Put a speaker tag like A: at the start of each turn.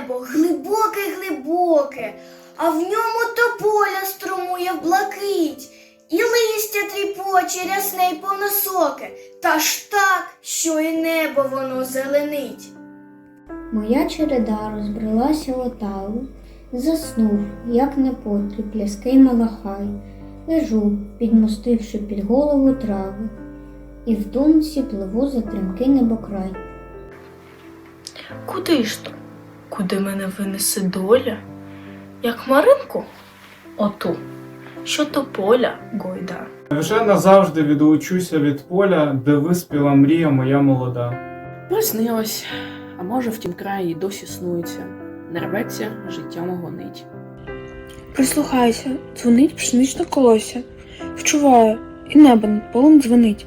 A: небо глибоке, глибоке, а в ньому тополя струмує в блакить, і листя тріпоче рясне й повносоке, та ж так, що і небо воно зеленить.
B: Моя череда розбрелася оталу, заснув, як непотріб, ляский малахай, лежу, підмостивши під голову трави, і в думці пливу за тремки небокрай.
C: Куди ж то? Куди мене винесе доля? Як Маринку? Оту, що то поля гойда.
D: Вже назавжди відлучуся від поля, де виспіла мрія моя молода.
E: Приснилось, а може в тім краї й досі снується, не рветься життя мого нить.
F: Прислухайся, дзвонить пшеничне колося. Вчуваю, і небо над полем дзвонить.